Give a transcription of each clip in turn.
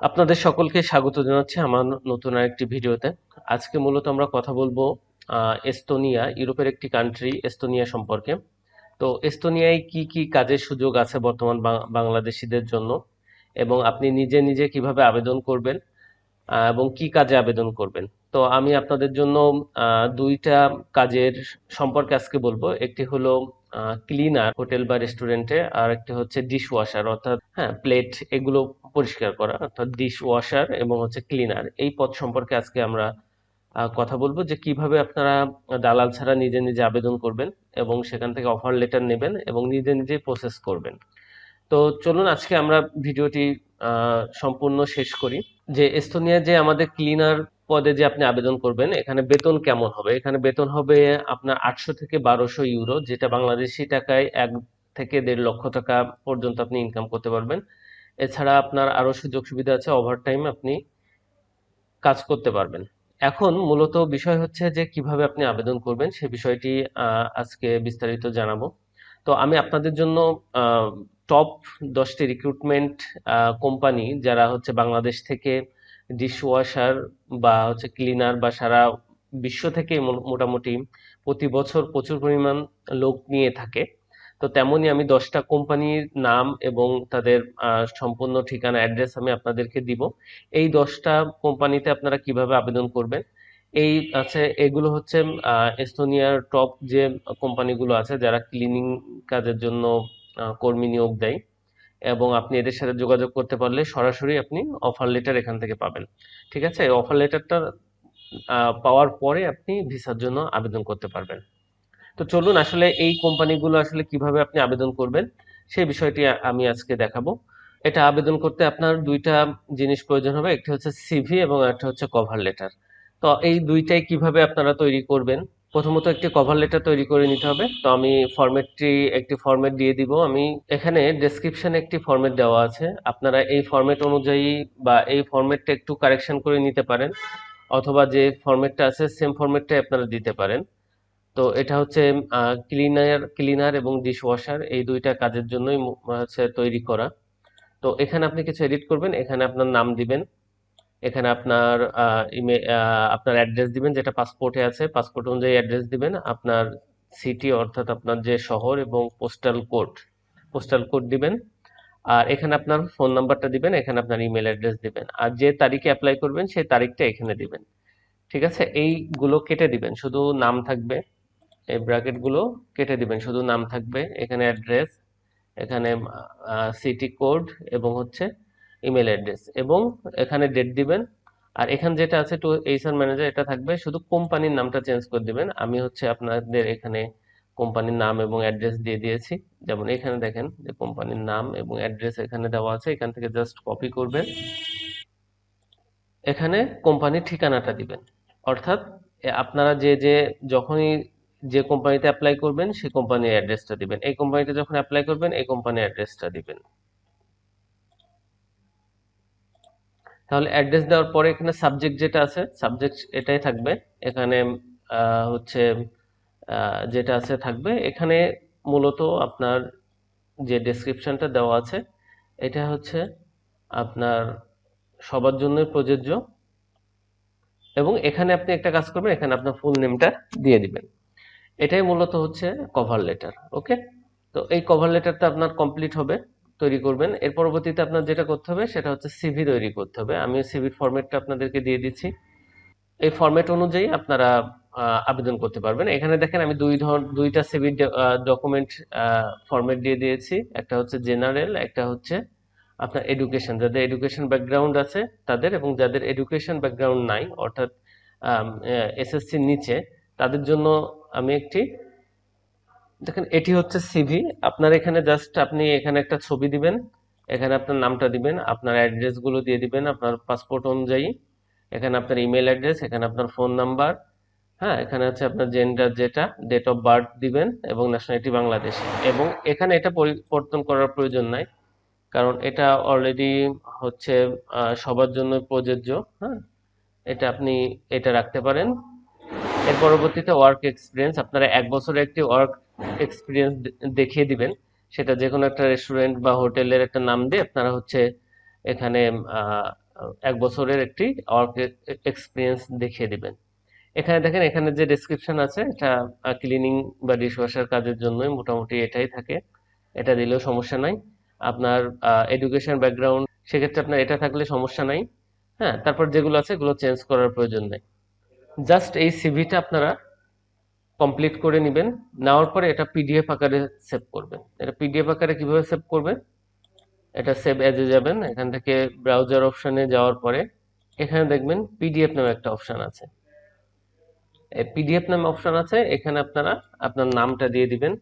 আপনাদের সকলকে স্বাগত জানাচ্ছি আমার নতুন আরেকটি ভিডিওতে। আজকে মূলত আমরা কথা বলব এস্তোনিয়া, ইউরোপের একটি কান্ট্রি এস্তোনিয়া সম্পর্কে। তো এস্তোনিয়ায় কি কি কাজের সুযোগ আছে বর্তমান বাংলাদেশিদের জন্য? এবং আপনি নিজে নিজে কীভাবে আবেদন করবেন এবং কি কাজে আবেদন করবেন? তো আমি আপনাদের জন্য দুইটা কাজের সম্পর্কে আজকে বলব। একটি হলো ক্লিনার হোটেল বা রেস্টুরেন্টে আর একটি হচ্ছে ডিশ ওয়াশার অর্থাৎ হ্যাঁ প্লেট এগুলো পরিষ্কার করা, অর্থাৎ ডিশ ওয়াশার এবং হচ্ছে ক্লিনার এই পদ সম্পর্কে আজকে আমরা কথা বলব যে কীভাবে আপনারা দালাল ছাড়া নিজে নিজে আবেদন করবেন এবং সেখান থেকে অফার লেটার নেবেন এবং নিজে নিজে প্রসেস করবেন। তো চলুন আজকে আমরা ভিডিওটি সম্পূর্ণ শেষ করি। যে এস্তোনিয়া যে আমাদের ক্লিনার পদে যে আপনি আবেদন করবেন, এখানে বেতন কেমন হবে? এখানে বেতন হবে আপনার আটশো থেকে বারোশো ইউরো, যেটা বাংলাদেশি টাকায় এক থেকে দেড় লক্ষ টাকা পর্যন্ত আপনি ইনকাম করতে পারবেন। এছাড়া আপনার আরও সুযোগ সুবিধা আছে ওভারটাইম আপনি কাজ করতে পারবেন। এখন মূলত বিষয় হচ্ছে যে কীভাবে আপনি আবেদন করবেন, সে বিষয়টি আজকে বিস্তারিত জানাব। তো আমি আপনাদের জন্য টপ দশটি রিক্রুটমেন্ট কোম্পানি যারা হচ্ছে বাংলাদেশ থেকে ডিশওয়াশার বা হচ্ছে ক্লিনার বা সারা বিশ্ব থেকে মোটামুটি প্রতি বছর প্রচুর পরিমাণ লোক নিয়ে থাকে। তো তেমনই আমি দশটা কোম্পানির নাম এবং তাদের সম্পূর্ণ ঠিকানা অ্যাড্রেস আমি আপনাদেরকে দিব। এই দশটা কোম্পানিতে আপনারা কীভাবে আবেদন করবেন? এই আছে, এগুলো হচ্ছে এস্তোনিয়ার টপ যে কোম্পানিগুলো আছে, যারা ক্লিনিং কাজের জন্য কর্মী নিয়োগ দেয়। এবং আপনি এদের সাথে যোগাযোগ করতে পারলে সরাসরি আপনি অফার লেটার এখান থেকে পাবেন। ঠিক আছে? অফার লেটারটা পাওয়ার পরে আপনি ভিসার জন্য আবেদন করতে পারবেন। তো চলুন আসলে এই কোম্পানিগুলো আসলে কীভাবে আপনি আবেদন করবেন, সেই বিষয়টি আমি আজকে দেখাবো। এটা আবেদন করতে আপনার দুইটা জিনিস প্রয়োজন হবে, একটি হচ্ছে সিভি এবং একটা হচ্ছে কভার লেটার তো এই দুইটাই কীভাবে আপনারা তৈরি করবেন প্রথমত একটি কভার লেটার তৈরি করে নিতে হবে। তো আমি ফরম্যাটটি একটি ফরম্যাট দিয়ে দিব। আমি এখানে ডেসক্রিপশানে একটি ফরম্যাট দেওয়া আছে। আপনারা এই ফরম্যাট অনুযায়ী বা এই ফরম্যাটটা একটু কারেকশন করে নিতে পারেন। অথবা যে ফরম্যাটটা আছে সেম ফরম্যাটটাই আপনারা দিতে পারেন। তো এটা হচ্ছে ক্লিনার ক্লিনার এবং ডিশ ওয়াশার এই দুইটা কাজের জন্যই হচ্ছে তৈরি করা। তো এখানে আপনি কিছু এডিট করবেন। এখানে আপনার নাম দিবেন। এখানে আপনার আপনার অ্যাড্রেস দিবেন, যেটা পাসপোর্টে আছে পাসপোর্ট অনুযায়ী অ্যাড্রেস দিবেন, আপনার সিটি অর্থাৎ আপনার যে শহর এবং পোস্টাল কোড পোস্টাল কোড দিবেন, আর এখানে আপনার ফোন নাম্বারটা দিবেন, এখানে আপনার ইমেল অ্যাড্রেস দিবেন, আর যে তারিখে অ্যাপ্লাই করবেন, সেই তারিখটা এখানে দিবেন, ঠিক আছে? এইগুলো কেটে দিবেন, শুধু নাম থাকবে, এই ব্র্যাকেটগুলো কেটে দিবেন, শুধু নাম থাকবে, এখানে অ্যাড্রেস এখানে সিটি কোড এবং হচ্ছে ইমেল অ্যাড্রেস এবং এখানে ডেট দিবেন। আর এখানে যেটা আছে টু এইচআর ম্যানেজার এটা থাকবে শুধু কোম্পানির নামটা চেঞ্জ করে দিবেন। আমি হচ্ছে আপনাদের এখানে কোম্পানির নাম এবং অ্যাড্রেস দিয়ে দিয়েছি। যেমন এখানে দেখেন যে কোম্পানির নাম এবং অ্যাড্রেস এখানে দেওয়া আছে। এখান থেকে জাস্ট কপি করবেন। এখানে কোম্পানির ঠিকানাটা দিবেন। অর্থাৎ আপনারা যে যে, যখনই যে কোম্পানিতে অ্যাপ্লাই করবেন সেই কোম্পানির অ্যাড্রেসটা দিবেন। এই কোম্পানিতে যখন অ্যাপ্লাই করবেন, এই কোম্পানির অ্যাড্রেসটা দিবেন। তাহলে অ্যাড্রেস দেওয়ার পরে এখানে সাবজেক্ট যেটা আছে সাবজেক্ট এটাই থাকবে। এখানে হচ্ছে যেটা আছে থাকবে। এখানে মূলত আপনার যে ডেসক্রিপশনটা দেওয়া আছে, এটা হচ্ছে আপনার সবার জন্যই প্রযোজ্য এবং এখানে আপনি একটা কাজ করবেন, এখানে আপনার ফুল নেমটা দিয়ে দিবেন। এটাই মূলত হচ্ছে কভার লেটার ওকে তো এই কভার লেটারটা আপনার কমপ্লিট হবে। তৈরি করবেন। এর পরবর্তীতে আপনার যেটা করতে হবে, সেটা হচ্ছে সিভি তৈরি করতে হবে। আমি সিভির ফরম্যাটটা আপনাদেরকে দিয়ে দিচ্ছি। এই ফরম্যাট অনুযায়ী আপনারা আবেদন করতে পারবেন। এখানে দেখেন আমি দুই ধর, দুইটা সিভির ডকুমেন্ট ফরম্যাট দিয়ে দিয়েছি। একটা হচ্ছে জেনারেল একটা হচ্ছে আপনার এডুকেশন যাদের এডুকেশন ব্যাকগ্রাউন্ড আছে তাদের এবং যাদের এডুকেশন ব্যাকগ্রাউন্ড নাই, অর্থাৎ এসএসসির নিচে, তাদের জন্য আমি একটি দেখেন, এটি হচ্ছে সিভি আপনার এখানে জাস্ট আপনি এখানে একটা ছবি দিবেন, এখানে আপনার নামটা দিবেন, আপনার অ্যাড্রেসগুলো দিয়ে দিবেন, আপনার পাসপোর্ট অনুযায়ী। এখানে আপনার ইমেল অ্যাড্রেস এখানে আপনার ফোন নাম্বার হ্যাঁ এখানে হচ্ছে আপনার জেন্ডার যেটা ডেট অফ বার্থ দিবেন এবং ন্যাশনালিটি বাংলাদেশ। এবং এখানে এটা পরিবর্তন করার প্রয়োজন নাই, কারণ এটা অলরেডি হচ্ছে সবার জন্য প্রযোজ্য হ্যাঁ। এটা আপনি এটা রাখতে পারেন। এর পরবর্তীতে ওয়ার্ক এক্সপিরিয়েন্স আপনারা এক বছরের একটি ওয়ার্ক এক্সপিরিয়েন্স দেখিয়ে দিবেন। সেটা যে কোনো একটা রেস্টুরেন্ট বা হোটেলের একটা নাম দিয়ে আপনারা হচ্ছে এখানে এক বছরের একটি ওয়ার্ক এক্সপিরিয়েন্স দেখিয়ে দিবেন। এখানে দেখেন, এখানে যে ডেসক্রিপশন আছে, এটা ক্লিনিং বা ডিশওয়াশার কাজের জন্যই মোটামুটি এটাই থাকে। এটা দিলেও সমস্যা নাই। আপনার এডুকেশন ব্যাকগ্রাউন্ড সেক্ষেত্রে আপনার এটা থাকলে সমস্যা নাই। হ্যাঁ তারপর যেগুলো আছে, এগুলো চেঞ্জ করার প্রয়োজন নেই। জাস্ট এই সিভিটা আপনারা কমপ্লিট করে নেবেন। নেওয়ার পরে এটা পিডিএফ আকারে সেভ করবেন। এটা পিডিএফ আকারে কীভাবে সেভ করবেন? এটা সেভ এজে যাবেন। এখান থেকে ব্রাউজার অপশনে যাওয়ার পরে এখানে দেখবেন পিডিএফ নামে একটা অপশন আছে। পিডিএফ নামে অপশন আছে। এখানে আপনারা আপনার নামটা দিয়ে দিবেন।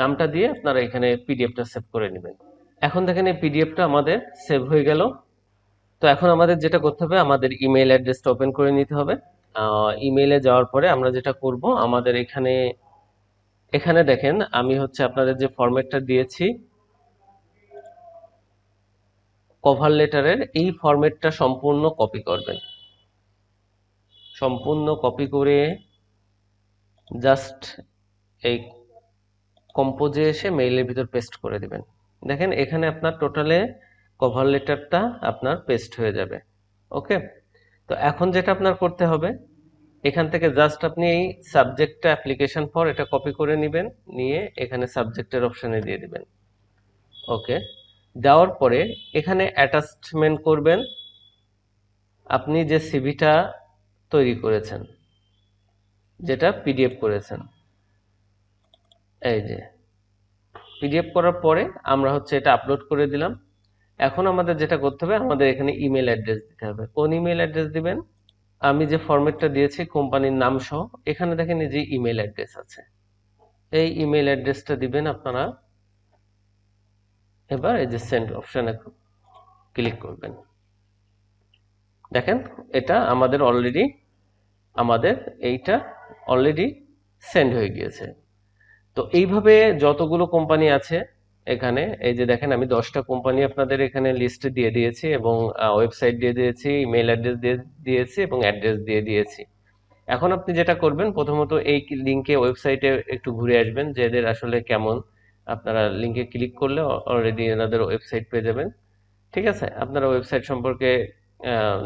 নামটা দিয়ে আপনারা এখানে পিডিএফটা সেভ করে নেবেন। এখন দেখেন এই পিডিএফটা আমাদের সেভ হয়ে গেল। তো এখন আমাদের যেটা করতে হবে, আমাদের ইমেল অ্যাড্রেসটা ওপেন করে নিতে হবে। ইমেইলে যাওয়ার পরে আমরা যেটা করব, আমাদের এখানে এখানে দেখেন, আমি হচ্ছে আপনাদের যে ফরম্যাটটা দিয়েছি কভার লেটারের এই ফরম্যাটটা সম্পূর্ণ কপি করবেন। সম্পূর্ণ কপি করে জাস্ট এই কম্পোজে এসে মেইলের ভিতর পেস্ট করে দিবেন। দেখেন, এখানে আপনার টোটালে কভার লেটারটা আপনার পেস্ট হয়ে যাবে। ওকে তো এখন যেটা আপনার করতে হবে, এখান থেকে জাস্ট আপনি এই সাবজেক্টটা অ্যাপ্লিকেশন ফর এটা কপি করে নেবেন, নিয়ে এখানে সাবজেক্টের অপশানে দিয়ে দিবেন। ওকে দেওয়ার পরে এখানে অ্যাটাচমেন্ট করবেন আপনি যে সিভিটা তৈরি করেছেন, যেটা পিডিএফ করেছেন। এই যে পিডিএফ করার পরে আমরা হচ্ছে এটা আপলোড করে দিলাম। এখন আমাদের যেটা করতে হবে, আমাদের এখানে ইমেল অ্যাড্রেস দিতে হবে। কোন ইমেল অ্যাড্রেস দিবেন? আমি যে ফরম্যাটটা দিয়েছি কোম্পানির নাম সহ, এখানে দেখেন যে ইমেল অ্যাড্রেস আছে। এই ইমেল অ্যাড্রেসটা দিবেন আপনারা। এবার এই যে সেন্ড অপশানে ক্লিক করবেন। দেখেন, এটা আমাদের অলরেডি আমাদের এইটা অলরেডি সেন্ড হয়ে গিয়েছে। তো এইভাবে যতগুলো কোম্পানি আছে এখানে, এই যে দেখেন, আমি দশটা কোম্পানি আপনাদের এখানে লিস্ট দিয়ে দিয়েছি এবং ওয়েবসাইট দিয়ে দিয়েছি ইমেল অ্যাড্রেস দিয়ে দিয়েছি এবং অ্যাড্রেস দিয়ে দিয়েছি। এখন আপনি যেটা করবেন, প্রথমত এই লিঙ্কে ওয়েবসাইটে একটু ঘুরে আসবেন, যে এদের আসলে কেমন, আপনারা লিঙ্কে ক্লিক করলে অলরেডি এনাদের ওয়েবসাইট পেয়ে যাবেন। ঠিক আছে? আপনারা ওয়েবসাইট সম্পর্কে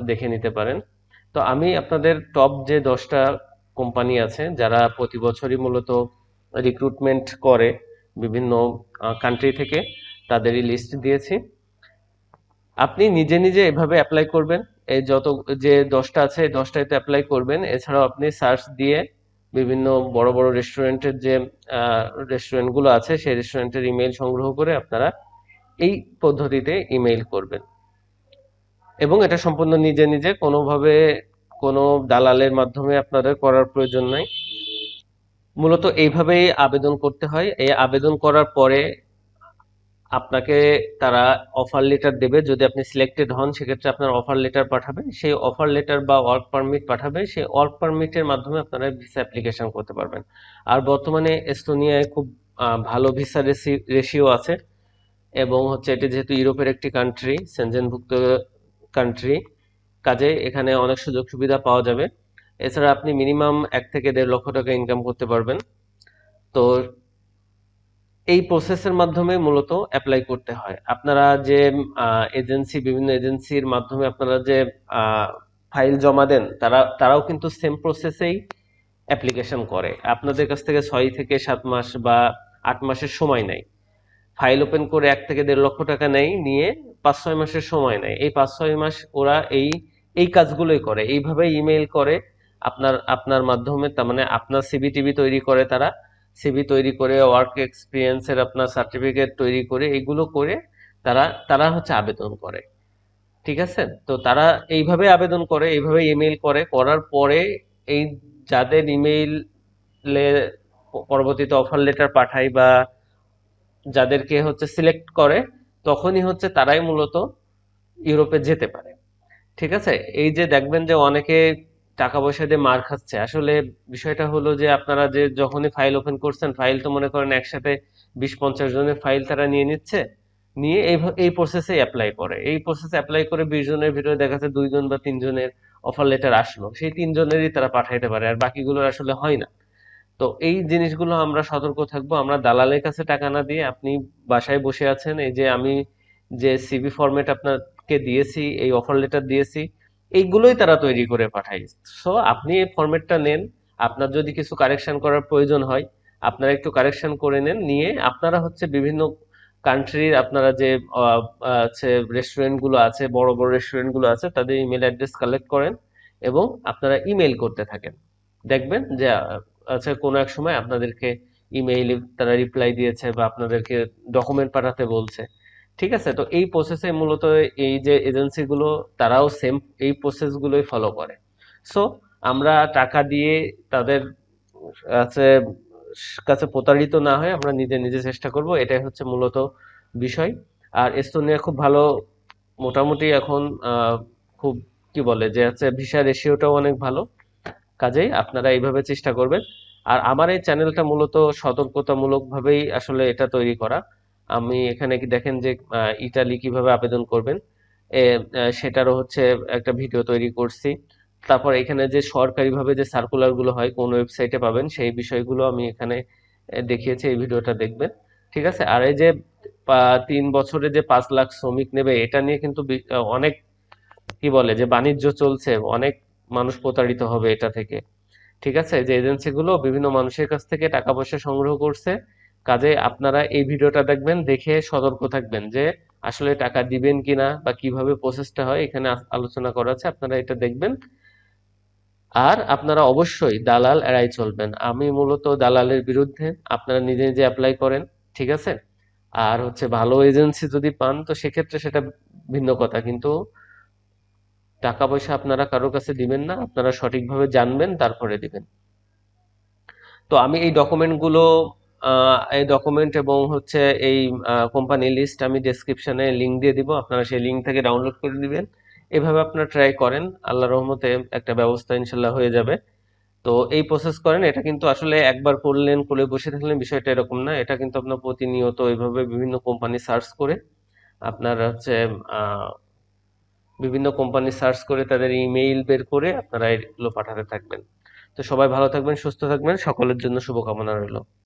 দেখে নিতে পারেন। তো আমি আপনাদের টপ যে দশটা কোম্পানি আছে, যারা প্রতি বছরই মূলত রিক্রুটমেন্ট করে বিভিন্ন কান্ট্রি থেকে তাদেরই লিস্ট দিয়েছি। আপনি নিজে নিজে এভাবে অ্যাপ্লাই করবেন। এই যত, যে দশটা আছে, এই দশটাইতে অ্যাপ্লাই করবেন। এছাড়াও আপনি সার্চ দিয়ে বিভিন্ন বড় বড় রেস্টুরেন্টের যে রেস্টুরেন্টগুলো আছে, সেই রেস্টুরেন্টের ইমেল সংগ্রহ করে আপনারা এই পদ্ধতিতে ইমেইল করবেন। এবং এটা সম্পূর্ণ নিজে নিজে, কোনোভাবে কোনো দালালের মাধ্যমে আপনাদের করার প্রয়োজন নাই। মূলত এইভাবেই আবেদন করতে হয়। এই আবেদন করার পরে আপনাকে তারা অফার লেটার দেবে। যদি আপনি সিলেক্টেড হন, সেক্ষেত্রে আপনার অফার লেটার পাঠাবে। সেই অফার লেটার বা ওয়ার্ক পারমিট পাঠাবে। সেই ওয়ার্ক পারমিটের মাধ্যমে আপনারা ভিসা অ্যাপ্লিকেশন করতে পারবেন। আর বর্তমানে এস্তোনিয়ায় খুব ভালো ভিসা রেশিও আছে। এবং হচ্ছে এটি যেহেতু ইউরোপের একটি কান্ট্রি সেনজেনভুক্ত কান্ট্রি কাজে এখানে অনেক সুযোগ সুবিধা পাওয়া যাবে। এছাড়া আপনি মিনিমাম এক থেকে দেড় লক্ষ টাকা ইনকাম করতে পারবেন। তো এই প্রসেসের মাধ্যমে মূলত অ্যাপ্লাই করতে হয়। আপনারা যে এজেন্সি বিভিন্ন এজেন্সির মাধ্যমে আপনারা যে ফাইল জমা দেন, তারা, তারাও কিন্তু সেম প্রসেসেই অ্যাপ্লিকেশন করে। আপনাদের কাছ থেকে ছয় থেকে সাত মাস বা আট মাসের সময় নেয়। ফাইল ওপেন করে এক থেকে দেড় লক্ষ টাকা নেয়, নিয়ে পাঁচ ছয় মাসের সময় নেয়। এই পাঁচ ছয় মাস ওরা এই এই কাজগুলোই করে। এইভাবে ইমেইল করে। আপনার আপনার মাধ্যমে, তার মানে আপনার সিবি টিভি তৈরি করে তারা সিবি তৈরি করে ওয়ার্ক এক্সপিরিয়েন্সের আপনার সার্টিফিকেট তৈরি করে, এগুলো করে তারা তারা হচ্ছে আবেদন করে। ঠিক আছে? তো তারা এইভাবে আবেদন করে, এইভাবে ইমেইল করে, করার পরে এই যাদের ইমেইলে পরবর্তীতে অফার লেটার পাঠায় বা যাদেরকে হচ্ছে সিলেক্ট করে, তখনই হচ্ছে তারাই মূলত ইউরোপে যেতে পারে। ঠিক আছে? এই যে দেখবেন যে অনেকে টাকা পয়সা দিয়ে মার খাচ্ছে। আসলে বিষয়টা হলো যে আপনারা যে যখনই ফাইল ওপেন করছেন ফাইল তো মনে করেন একসাথে বিশ পঞ্চাশ জনের ফাইল তারা নিয়ে নিচ্ছে, নিয়ে এই এই প্রসেসে অ্যাপ্লাই করে। এই প্রসেসে অ্যাপ্লাই করে বিশ জনের ভিতরে দেখা যাচ্ছে দুইজন বা তিনজনের অফার লেটার আসলো। সেই তিনজনেরই তারা পাঠাইতে পারে, আর বাকিগুলোর আসলে হয় না। তো এই জিনিসগুলো আমরা সতর্ক থাকব। আমরা দালালের কাছে টাকা না দিয়ে আপনি বাসায় বসে আছেন, এই যে আমি যে সিভি ফরম্যাট আপনাকে দিয়েছি, এই অফার লেটার দিয়েছি এইগুলোই তারা তৈরি করে পাঠায়। সো আপনি এই ফরম্যাটটা নেন। আপনার যদি কিছু কারেকশন করার প্রয়োজন হয়, আপনারা একটু কারেকশন করে নেন। নিয়ে আপনারা হচ্ছে বিভিন্ন কান্ট্রির আপনারা যে আছে রেস্টুরেন্টগুলো আছে, বড় বড় রেস্টুরেন্টগুলো আছে, তাদের ইমেল অ্যাড্রেস কালেক্ট করেন এবং আপনারা ইমেল করতে থাকেন। দেখবেন যে আচ্ছা কোনো এক সময় আপনাদেরকে ইমেইলে তারা রিপ্লাই দিয়েছে বা আপনাদেরকে ডকুমেন্ট পাঠাতে বলছে। ঠিক আছে? তো এই প্রসেসে মূলত এই যে এজেন্সিগুলো তারাও সেম এই প্রসেসগুলোই ফলো করে। সো আমরা টাকা দিয়ে তাদের কাছে কাছে প্রতারিত না হয়ে আমরা নিজে নিজে চেষ্টা করব। এটাই হচ্ছে মূলত বিষয়। আর এস্তোনিয়া খুব ভালো, মোটামুটি এখন খুব কি বলে যে হচ্ছে ভিসা রেশিওটাও অনেক ভালো। কাজেই আপনারা এইভাবে চেষ্টা করবেন। আর আমার এই চ্যানেলটা মূলত সতর্কতামূলকভাবেই আসলে এটা তৈরি করা। আমি এখানে কি দেখেন যে ইটালি কীভাবে আবেদন করবেন? সেটারও হচ্ছে একটা ভিডিও তৈরি করছি। তারপর এখানে যে সরকারিভাবে যে সার্কুলারগুলো হয়, কোন ওয়েবসাইটে পাবেন, সেই বিষয়গুলো আমি এখানে দেখিয়েছি, এই ভিডিওটা দেখবেন। ঠিক আছে? আর এই যে তিন বছরে যে পাঁচ লাখ শ্রমিক নেবে, এটা নিয়ে কিন্তু অনেক কি বলে যে বাণিজ্য চলছে, অনেক মানুষ প্রতারিত হবে এটা থেকে। ঠিক আছে? যে এজেন্সিগুলো বিভিন্ন মানুষের কাছ থেকে টাকা পয়সা সংগ্রহ করছে কাজে আপনারা এই ভিডিওটা দেখবেন, দেখে সতর্ক থাকবেন যে আসলে টাকা দিবেন কিনা বা কীভাবে প্রসেসটা হয়, এখানে আলোচনা করা আছে, আপনারা এটা দেখবেন। আর আপনারা অবশ্যই দালাল এড়াই চলবেন। আমি মূলত দালালের বিরুদ্ধে আপনারা নিজে নিজে অ্যাপ্লাই করেন, ঠিক আছে? আর হচ্ছে ভালো এজেন্সি যদি পান, তো সেক্ষেত্রে সেটা ভিন্ন কথা। কিন্তু টাকা পয়সা আপনারা কারোর কাছে দিবেন না, আপনারা সঠিকভাবে জানবেন, তারপরে দিবেন। তো আমি এই ডকুমেন্টগুলো এই ডকুমেন্ট এবং হচ্ছে এই কোম্পানি লিস্ট আমি ডেসক্রিপশনে লিঙ্ক দিয়ে দিব। আপনারা সেই লিঙ্ক থেকে ডাউনলোড করে দিবেন। এভাবে আপনারা ট্রাই করেন। আল্লাহ রহমতে একটা ব্যবস্থা ইনশাল্লাহ হয়ে যাবে। তো এই প্রসেস করেন। এটা কিন্তু আসলে একবার করলেন করে বসে থাকলেন, বিষয়টা এরকম না। এটা কিন্তু আপনার প্রতিনিয়ত এইভাবে বিভিন্ন কোম্পানি সার্চ করে আপনার হচ্ছে বিভিন্ন কোম্পানি সার্চ করে তাদের ইমেইল বের করে আপনারা এগুলো পাঠাতে থাকবেন। তো সবাই ভালো থাকবেন, সুস্থ থাকবেন। সকলের জন্য শুভকামনা রইল।